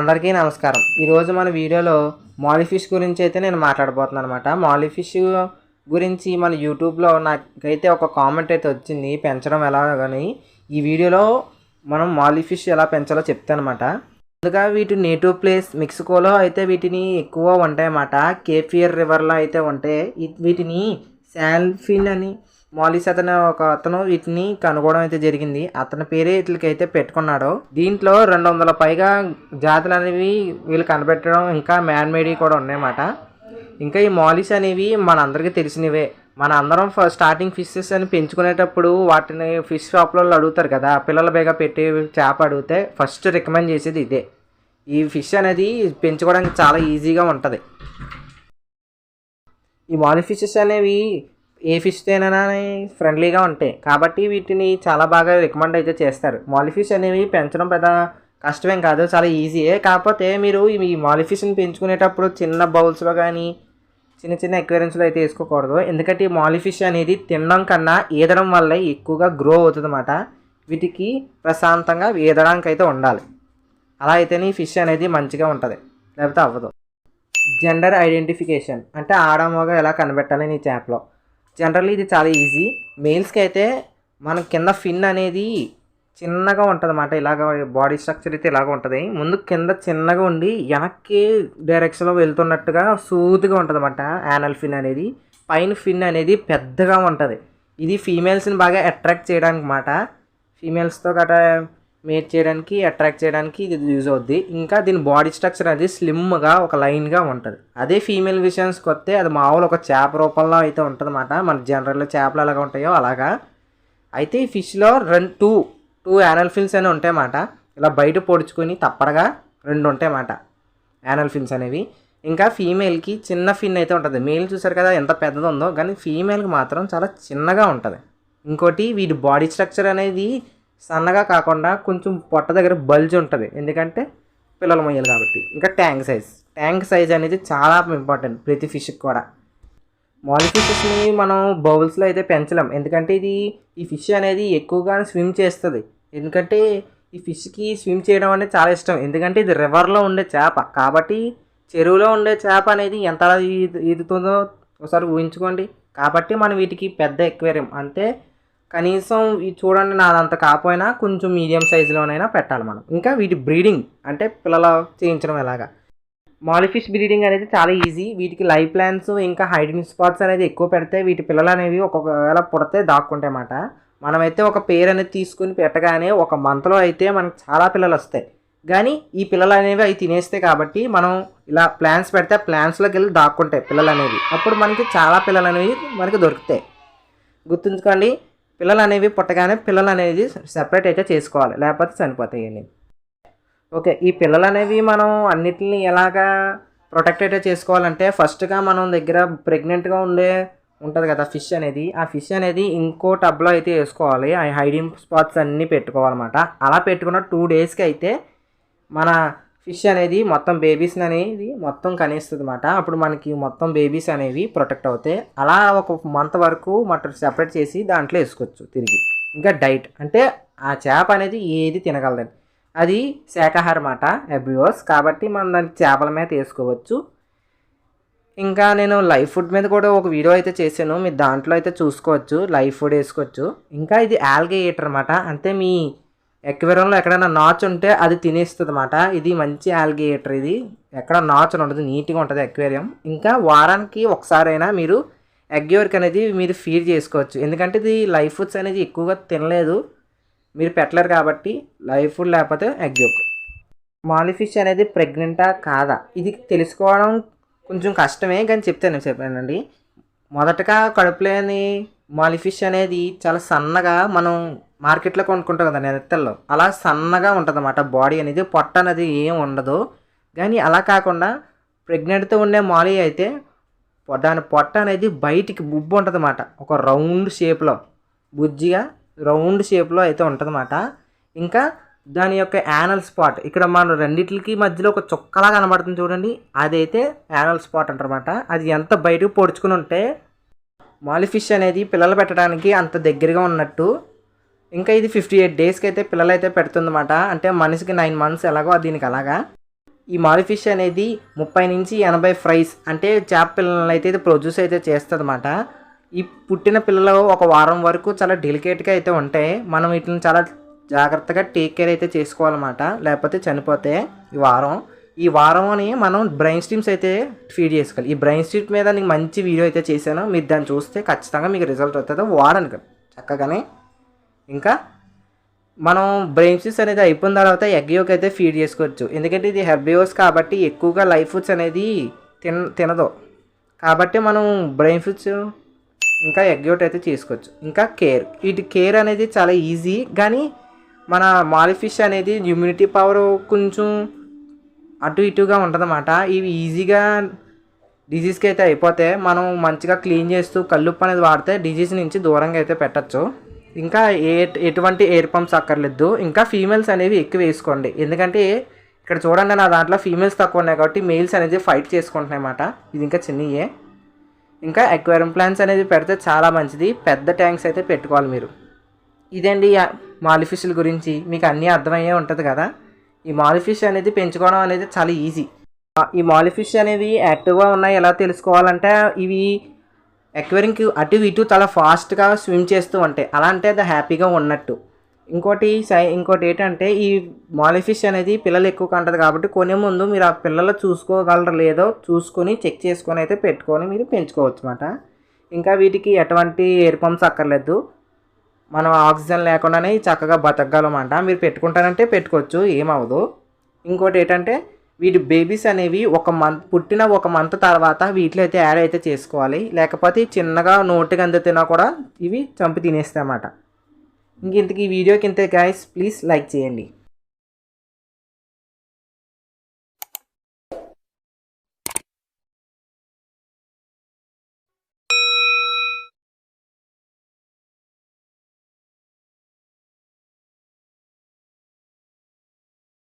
అందరికీ నమస్కారం. ఈరోజు మన వీడియోలో మాలిఫిష్ గురించి అయితే నేను మాట్లాడబోతున్నాను అనమాట మాలిఫిష్ గురించి మన యూట్యూబ్లో నాకైతే ఒక కామెంట్ అయితే వచ్చింది. పెంచడం ఎలా కానీ ఈ వీడియోలో మనం మాలిఫిష్ ఎలా పెంచాలో చెప్తానమాట ముందుగా వీటి నేటివ్ ప్లేస్ మెక్సికోలో అయితే వీటిని ఎక్కువ ఉంటాయన్నమాట కేఫియర్ రివర్లో అయితే ఉంటాయి వీటిని శాల్ఫిన్ అని మాలిస్ అతను ఒక అతను వీటిని కనుగొనడం అయితే జరిగింది. అతని పేరే వీటికి అయితే పెట్టుకున్నాడు. దీంట్లో రెండు వందల పైగా జాతులు అనేవి వీళ్ళు కనిపెట్టడం ఇంకా మ్యాన్ మేడ్ కూడా ఉన్నాయన్నమాట. ఇంకా ఈ మాలిస్ అనేవి మనందరికీ తెలిసినవే. మన అందరం ఫస్ట్ స్టార్టింగ్ ఫిషెస్ అని పెంచుకునేటప్పుడు వాటిని ఫిష్ షాప్లలో అడుగుతారు కదా పిల్లల బేగా పెట్టి చేప అడిగితే ఫస్ట్ రికమెండ్ చేసేది ఇదే. ఈ ఫిష్ అనేది పెంచుకోవడానికి చాలా ఈజీగా ఉంటుంది. ఈ మాలిఫిషెస్ అనేవి ఏ ఫిష్ తేనైనా ఫ్రెండ్లీగా ఉంటాయి. కాబట్టి వీటిని చాలా బాగా రికమెండ్ అయితే చేస్తారు. మాలిఫిష్ అనేవి పెంచడం పెద్ద కష్టమేం కాదు చాలా ఈజీయే కాకపోతే మీరు ఈ మాలిఫిష్ని పెంచుకునేటప్పుడు చిన్న బౌల్స్లో కానీ చిన్న చిన్న ఎక్వేరియన్స్లో అయితే వేసుకోకూడదు. ఎందుకంటే ఈ మాలిఫిష్ అనేది తినడం కన్నా ఈదడం వల్ల ఎక్కువగా గ్రో అవుతుంది అన్నమాట వీటికి ప్రశాంతంగా ఈదడానికి అయితే ఉండాలి. అలా అయితేనే ఈ ఫిష్ అనేది మంచిగా ఉంటుంది. లేకపోతే అవ్వదు. జెండర్ ఐడెంటిఫికేషన్ అంటే ఆడ మగ ఎలా కనిపెట్టాలి నీ చేపలో? జనరల్లీ ఇది చాలా ఈజీ. మెయిల్స్కి అయితే మనం కింద ఫిన్ అనేది చిన్నగా ఉంటుంది అన్నమాట ఇలాగ బాడీ స్ట్రక్చర్ అయితే ఇలాగ ఉంటుంది. ముందు కింద చిన్నగా ఉండి వెనక్కి డైరెక్షన్లో వెళ్తున్నట్టుగా సూదిగా ఉంటుంది అన్నమాట యానల్ ఫిన్ అనేది. పైన ఫిన్ అనేది పెద్దగా ఉంటుంది. ఇది ఫీమేల్స్ని బాగా అట్రాక్ట్ చేయడానికి మాట ఫీమేల్స్తో గట్రా మేట్ చేయడానికి అట్రాక్ట్ చేయడానికి ఇది యూజ్ అవుద్ది. ఇంకా దీని బాడీ స్ట్రక్చర్ అనేది స్లిమ్గా ఒక లైన్గా ఉంటుంది. అదే ఫీమేల్ విషయానికి వస్తే అది మామూలు ఒక చేప రూపంలో అయితే ఉంటుంది అన్నమాట మన జనరల్లో చేపలు ఎలాగ ఉంటాయో అలాగా. అయితే ఈ ఫిష్లో రెండు టూ టూ యానల్ ఫిన్స్ అనేవి ఉంటాయన్నమాట. ఇలా బయట పొడుచుకొని తప్పడగా రెండు ఉంటాయన్నమాట. యానల్ ఫిన్స్ అనేవి. ఇంకా ఫీమేల్కి చిన్న ఫిన్ అయితే ఉంటుంది. మేల్ చూసారు కదా ఎంత పెద్దది ఉందో. కానీ ఫీమేల్కి మాత్రం చాలా చిన్నగా ఉంటుంది. ఇంకోటి వీటి బాడీ స్ట్రక్చర్ అనేది సన్నగా కాకుండా కొంచెం పొట్ట దగ్గర బల్జ్ ఉంటుంది. ఎందుకంటే పిల్లలు మొయ్యాలి కాబట్టి. ఇంకా ట్యాంక్ సైజ్. ట్యాంక్ సైజ్ అనేది చాలా ఇంపార్టెంట్ ప్రతి ఫిష్కి కూడా. మాలిఫిషెస్ని మనం బౌల్స్లో అయితే పెంచలేం. ఎందుకంటే ఇది ఈ ఫిష్ అనేది ఎక్కువగా స్విమ్ చేస్తుంది. ఎందుకంటే ఈ ఫిష్కి స్విమ్ చేయడం అనేది చాలా ఇష్టం. ఎందుకంటే ఇది రివర్లో ఉండే చేప. కాబట్టి చెరువులో ఉండే చేప అనేది ఎంత ఈదుతుందో ఒకసారి ఊహించుకోండి. కాబట్టి మనం వీటికి పెద్ద ఎక్వేరియం అంటే కనీసం ఇది చూడండి నాదంత కాకపోయినా కొంచెం మీడియం సైజులోనైనా పెట్టాలి మనం. ఇంకా వీటి బ్రీడింగ్ అంటే పిల్లలు చేయించడం ఎలాగా? మాలిఫిష్ బ్రీడింగ్ అనేది చాలా ఈజీ. వీటికి లైవ్ ప్లాన్స్ ఇంకా హైడింగ్ స్పాట్స్ అనేది ఎక్కువ పెడితే వీటి పిల్లలు అనేవి ఒక్కొక్కవేళ పుడితే దాక్కుంటాయి అన్నమాట మనమైతే ఒక పేరు అనేది తీసుకుని పెట్టగానే ఒక మంత్లో అయితే మనకి చాలా పిల్లలు వస్తాయి. కానీ ఈ పిల్లలు అనేవి అవి తినేస్తాయి కాబట్టి మనం ఇలా ప్లాన్స్ పెడితే ప్లాన్స్లోకి వెళ్ళి దాక్కుంటాయి పిల్లలు అనేవి. అప్పుడు మనకి చాలా పిల్లలు అనేవి మనకి దొరుకుతాయి. గుర్తుంచుకోండి పిల్లలు అనేవి పుట్టగానే పిల్లలు అనేది సెపరేట్ అయితే చేసుకోవాలి. లేకపోతే చనిపోతాయి ఓకే ఈ పిల్లలు అనేవి మనం అన్నిటిని ఎలాగా ప్రొటెక్ట్ అయితే చేసుకోవాలంటే ఫస్ట్గా మనం దగ్గర ప్రెగ్నెంట్గా ఉండే ఉంటుంది కదా ఫిష్ అనేది ఆ ఫిష్ అనేది ఇంకో టబ్లో అయితే వేసుకోవాలి. ఆ హైడింగ్ స్పాట్స్ అన్నీ పెట్టుకోవాలన్నమాట. అలా పెట్టుకున్న టూ డేస్కి అయితే మన ఫిష్ అనేది మొత్తం బేబీస్ని అనేది మొత్తం కనిపిస్తుంది అనమాట అప్పుడు మనకి మొత్తం బేబీస్ అనేవి ప్రొటెక్ట్ అవుతాయి. అలా ఒక మంత్ వరకు మటన్ సెపరేట్ చేసి దాంట్లో వేసుకోవచ్చు తిరిగి. ఇంకా డైట్ అంటే ఆ చేప అనేది ఏది తినగలదండి అది శాకాహారం మాట ఎబ్రియోస్ కాబట్టి మనం దానికి చేపల మీద వేసుకోవచ్చు. ఇంకా నేను లైవ్ ఫుడ్ మీద కూడా ఒక వీడియో అయితే చేశాను. మీరు దాంట్లో అయితే చూసుకోవచ్చు. లైవ్ ఫుడ్ వేసుకోవచ్చు. ఇంకా ఇది ఆల్గే ఈటర్ అనమాట అంటే మీ ఎక్వేరియంలో ఎక్కడైనా నాచు ఉంటే అది తినేస్తుంది అనమాట ఇది మంచి ఆల్గే ఇది. ఎక్కడ నాచు ఉండదు నీట్గా ఉంటుంది ఎక్వేరియం. ఇంకా వారానికి ఒకసారైనా మీరు ఎగ్ అనేది మీరు ఫీడ్ చేసుకోవచ్చు. ఎందుకంటే ఇది లైఫ్ ఫుడ్స్ అనేది ఎక్కువగా తినలేదు. మీరు పెట్టలేరు కాబట్టి లైఫ్ ఫుడ్ లేకపోతే ఎగ్ మాలిఫిష్ అనేది ప్రెగ్నెంటా కాదా? ఇది తెలుసుకోవడం కొంచెం కష్టమే కానీ చెప్తాను చెప్పానండి. మొదటగా కడుపులేని మాలిఫిష్ అనేది చాలా సన్నగా మనం మార్కెట్లో కొనుక్కుంటాం కదా నెత్తల్లో. అలా సన్నగా ఉంటుంది అన్నమాట బాడీ అనేది పొట్ట అనేది ఏం ఉండదు. కానీ అలా కాకుండా ప్రెగ్నెంట్తో ఉండే మాలి అయితే దాని పొట్ట అనేది బయటికి బుబ్బు ఉంటుంది అన్నమాట ఒక రౌండ్ షేప్లో. బుజ్జిగా రౌండ్ షేప్లో అయితే ఉంటుందన్నమాట. ఇంకా దాని యొక్క యానల్ స్పాట్. ఇక్కడ మన రెండిటికి మధ్యలో ఒక చుక్కలా కనబడుతుంది చూడండి. అదైతే యానల్ స్పాట్ అంటారన్నమాట. అది ఎంత బయటకు పొడుచుకుని ఉంటే మాలిఫిష్ అనేది పిల్లలు పెట్టడానికి అంత దగ్గరగా ఉన్నట్టు ఇంకా ఇది ఫిఫ్టీ ఎయిట్ డేస్కి అయితే పిల్లలు అయితే పెడుతుందన్నమాట. అంటే మనిషికి నైన్ మంత్స్ ఎలాగో దీనికి అలాగా. ఈ మాలిఫిష్ అనేది ముప్పై నుంచి ఎనభై ఫ్రైస్ అంటే చేప పిల్లలను అయితే ఇది ప్రొడ్యూస్ అయితే చేస్తుంది ఈ పుట్టిన పిల్లలు ఒక వారం వరకు చాలా డెలికేట్గా అయితే ఉంటాయి. మనం వీటిని చాలా జాగ్రత్తగా టేక్ కేర్ అయితే చేసుకోవాలన్నమాట. లేకపోతే చనిపోతే ఈ వారం. ఈ వారం అని మనం బ్రెయిన్ స్ట్రీమ్స్ అయితే ఫీడ్ చేసుకోవాలి. ఈ బ్రెయిన్ స్ట్రీమ్ మీద నీకు మంచి వీడియో అయితే చేశాను. మీరు దాన్ని చూస్తే ఖచ్చితంగా మీకు రిజల్ట్ వస్తుంది. వారానికి చక్కగానే ఇంకా మనం బ్రెయిన్ ఫుడ్స్ అనేది అయిపోయిన తర్వాత ఎగ్ యోక్ అయితే ఫీడ్ చేసుకోవచ్చు. ఎందుకంటే ఇది హెర్బియోస్ కాబట్టి ఎక్కువగా లైఫ్ ఫుడ్స్ అనేది తిన తినదు. కాబట్టి మనం బ్రెయిన్ ఫుడ్స్ ఇంకా ఎగ్ యోట్ అయితే చేసుకోవచ్చు. ఇంకా కేర్ వీటి కేర్ అనేది చాలా ఈజీ కానీ మన మాలిఫిష్ అనేది ఇమ్యూనిటీ పవర్ కొంచెం అటు ఇటుగా ఉంటుందన్నమాట. ఇవి ఈజీగా డిజీజ్కి అయితే అయిపోతే మనం మంచిగా క్లీన్ చేస్తూ కల్లుప్పు అనేది వాడితే డిజీజ్ నుంచి దూరంగా అయితే పెట్టచ్చు. ఇంకా ఏ ఎటువంటి ఎయిర్ పంప్స్ అక్కర్లేదు. ఇంకా ఫీమేల్స్ అనేవి ఎక్కువ వేసుకోండి. ఎందుకంటే ఇక్కడ చూడండి నా దాంట్లో ఫీమేల్స్ తక్కువ ఉన్నాయి కాబట్టి మేల్స్ అనేది ఫైట్ చేసుకుంటున్నాయి అన్నమాట. ఇది ఇంకా చిన్నయే ఇంకా అక్వేరియం ప్లాంట్స్ అనేది పెడితే చాలా మంచిది. పెద్ద ట్యాంక్స్ అయితే పెట్టుకోవాలి మీరు. ఇదండి మాలిఫిష్ల గురించి. మీకు అన్నీ అర్థమయ్యే ఉంటుంది కదా. ఈ మాలిఫిష్ అనేది పెంచుకోవడం అనేది చాలా ఈజీ. ఈ మాలిఫిష్ అనేవి యాక్టివ్గా ఉన్నాయి ఎలా తెలుసుకోవాలంటే ఇవి ఎక్వైరింగ్కి అటు ఇటు చాలా ఫాస్ట్గా స్విమ్ చేస్తూ ఉంటాయి అలా అంటే అది హ్యాపీగా ఉన్నట్టు. ఇంకోటి సై ఇంకోటి ఏంటంటే ఈ మాలిఫిష్ అనేది పిల్లలు ఎక్కువ కంటది కాబట్టి కొనే ముందు మీరు ఆ పిల్లలు చూసుకోగలరు లేదో చూసుకొని చెక్ చేసుకొని అయితే పెట్టుకొని మీరు పెంచుకోవచ్చు అనమాట ఇంకా వీటికి ఎటువంటి ఎయిర్ పంప్స్ అక్కర్లేదు. మనం ఆక్సిజన్ లేకుండానే చక్కగా బతకగలమంట మీరు పెట్టుకుంటారంటే పెట్టుకోవచ్చు ఏమవదు ఇంకోటి ఏంటంటే వీటి బేబీస్ అనేవి ఒక మంత్ పుట్టిన ఒక మంత్ తర్వాత వీటిలో అయితే యాడ్ అయితే చేసుకోవాలి. లేకపోతే చిన్నగా నోటికి అందుతున్నా కూడా ఇవి చంపి తినేస్తాయన్నమాట. ఇంక ఇంతకీ ఈ వీడియోకి ఇంతే గాయస్ ప్లీజ్ లైక్ చేయండి.